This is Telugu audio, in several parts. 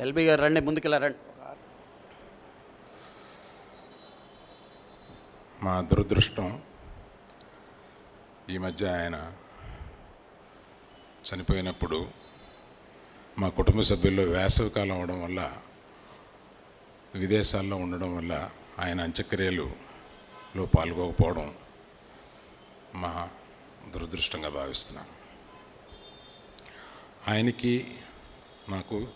ఎల్బీ గారు రండి ముందుకెళ్ళా రండి. మా దురదృష్టం ఈ మధ్య ఆయన చనిపోయినప్పుడు మా కుటుంబ సభ్యుల్లో వేసవి కాలం అవడం వల్ల విదేశాల్లో ఉండడం వల్ల ఆయన అంత్యక్రియలులో పాల్గొకపోవడం మా దురదృష్టంగా భావిస్తున్నాను. ఆయనకి నాకు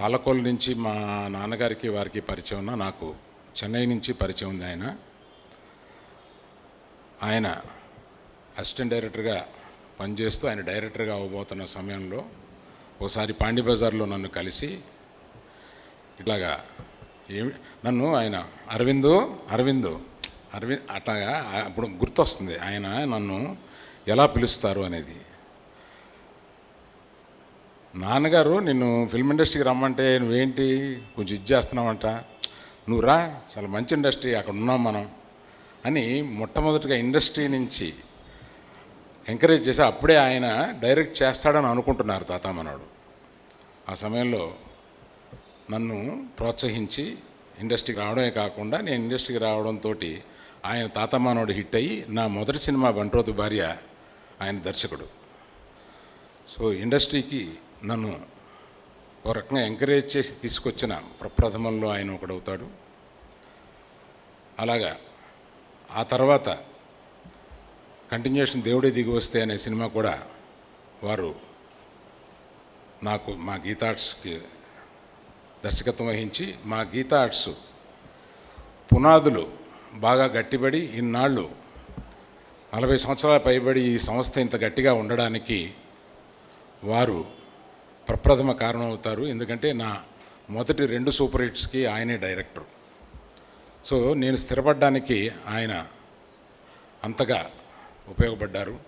పాలకోలు నుంచి మా నాన్నగారికి వారికి పరిచయం ఉన్న నాకు చెన్నై నుంచి పరిచయం ఉంది ఆయన. ఆయన అసిస్టెంట్ డైరెక్టర్గా పనిచేస్తూ ఆయన డైరెక్టర్గా అవ్వబోతున్న సమయంలో ఒకసారి పాండి బజార్లో నన్ను కలిసి ఇట్లాగా ఏమి నన్ను ఆయన అరవిందు అరవిందు అరవింద్ అట్లాగా అప్పుడు గుర్తొస్తుంది ఆయన నన్ను ఎలా పిలుస్తారు అనేది. నాన్నగారు నిన్ను ఫిల్మ్ ఇండస్ట్రీకి రమ్మంటే నువ్వేంటి? కొంచెం ఇది చేస్తున్నావంట. నువ్వు రా చాలా మంచి ఇండస్ట్రీ అక్కడ ఉన్నాం మనం అని మొట్టమొదటిగా ఇండస్ట్రీ నుంచి ఎంకరేజ్ చేసి అప్పుడే ఆయన డైరెక్ట్ చేస్తాడని అనుకుంటున్నారు తాత మనోడు ఆ సమయంలో నన్ను ప్రోత్సహించి ఇండస్ట్రీకి రావడమే కాకుండా నేను ఇండస్ట్రీకి రావడంతో ఆయన తాత హిట్ అయ్యి నా మొదటి సినిమా బంట్రోతు భార్య ఆయన దర్శకుడు. సో ఇండస్ట్రీకి నన్ను ఒక రకంగా ఎంకరేజ్ చేసి తీసుకొచ్చిన ప్రప్రథమంలో ఆయన ఒకడవుతాడు అలాగా ఆ తర్వాత కంటిన్యూషన్ దేవుడే దిగి వస్తే అనే సినిమా కూడా వారు నాకు మా గీతార్ట్స్కి దర్శకత్వం వహించి మా గీతార్ట్స్ పునాదులు బాగా గట్టిబడి ఇన్నాళ్ళు నలభై సంవత్సరాల పైబడి ఈ సంస్థ ఇంత గట్టిగా ఉండడానికి వారు ప్రప్రథమ కారణం అవుతారు ఎందుకంటే నా మొదటి రెండు సూపర్ హిట్స్కి ఆయనే డైరెక్టర్. సో నేను స్థిరపడడానికి ఆయన అంతగా ఉపయోగపడ్డారు.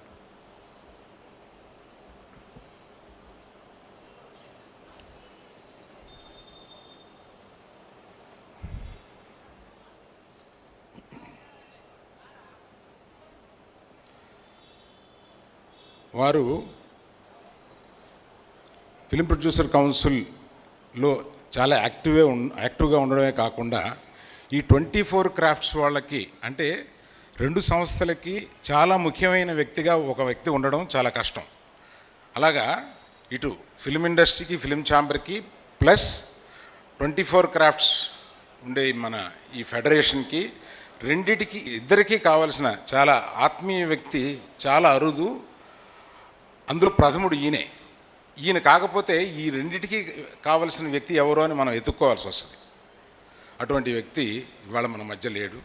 వారు ఫిలిం ప్రొడ్యూసర్ కౌన్సిల్లో చాలా యాక్టివే ఉన్ యాక్టివ్గా ఉండడమే కాకుండా ఈ ట్వంటీ ఫోర్ క్రాఫ్ట్స్ వాళ్ళకి అంటే రెండు సంస్థలకి చాలా ముఖ్యమైన వ్యక్తిగా ఒక వ్యక్తి ఉండడం చాలా కష్టం. అలాగా ఇటు ఫిలిం ఇండస్ట్రీకి ఫిలిం ఛాంబర్కి ప్లస్ ట్వంటీ ఫోర్ క్రాఫ్ట్స్ ఉండే మన ఈ ఫెడరేషన్కి రెండిటికి ఇద్దరికీ కావలసిన చాలా ఆత్మీయ వ్యక్తి చాలా అరుదు అందులో ప్రథముడు ఈయనే. ఈయన కాకపోతే ఈ రెండిటికి కావలసిన వ్యక్తి ఎవరో అని మనం ఎత్తుక్కోవాల్సి వస్తుంది. అటువంటి వ్యక్తి ఇవాళ మన మధ్య లేడు.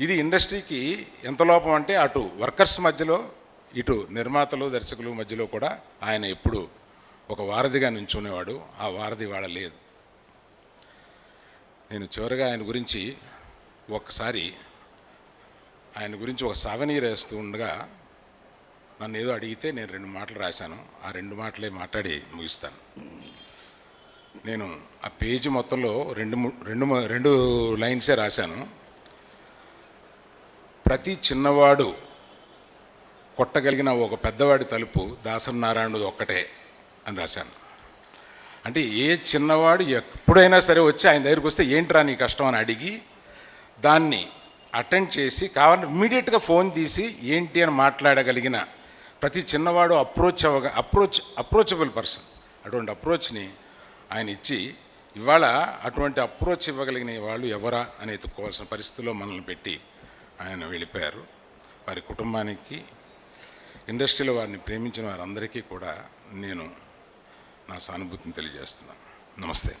ఇది ఇండస్ట్రీకి ఎంత లోపం అంటే అటు వర్కర్స్ మధ్యలో ఇటు నిర్మాతలు దర్శకులు మధ్యలో కూడా ఆయన ఎప్పుడు ఒక వారధిగా నించునేవాడు. ఆ వారధి వాళ్ళ లేదు. నేను చివరిగా ఆయన గురించి ఒకసారి ఆయన గురించి ఒక సావనీర్ వేస్తూ ఉండగా నన్ను ఏదో అడిగితే నేను రెండు మాటలు రాశాను. ఆ రెండు మాటలే మాట్లాడి ముగిస్తాను. నేను ఆ పేజీ మొత్తంలో రెండు రెండు రెండు లైన్సే రాశాను. ప్రతి చిన్నవాడు కొట్టగలిగిన ఒక పెద్దవాడి తలుపు దాసనారాయణుడు ఒక్కటే అని రాశాను. అంటే ఏ చిన్నవాడు ఎప్పుడైనా సరే వచ్చి ఆయన దగ్గరికి వస్తే ఏంట్రా నీ కష్టం అని అడిగి దాన్ని అటెండ్ చేసి కావాలంటే ఇమీడియట్గా ఫోన్ తీసి ఏంటి అని మాట్లాడగలిగిన ప్రతి చిన్నవాడు అప్రోచ్ అవ్వగ అప్రోచ్ అప్రోచబుల్ పర్సన్. అటువంటి అప్రోచ్ని ఆయన ఇచ్చి ఇవాళ అటువంటి అప్రోచ్ ఇవ్వగలిగిన వాళ్ళు ఎవరా అని ఎత్తుక్కోవాల్సిన పరిస్థితిలో మనల్ని పెట్టి ఆయన వెళ్ళిపోయారు. వారి కుటుంబానికి ఇండస్ట్రీలో వారిని ప్రేమించిన వారందరికీ కూడా నేను నా సానుభూతిని తెలియజేస్తున్నాను. నమస్తే.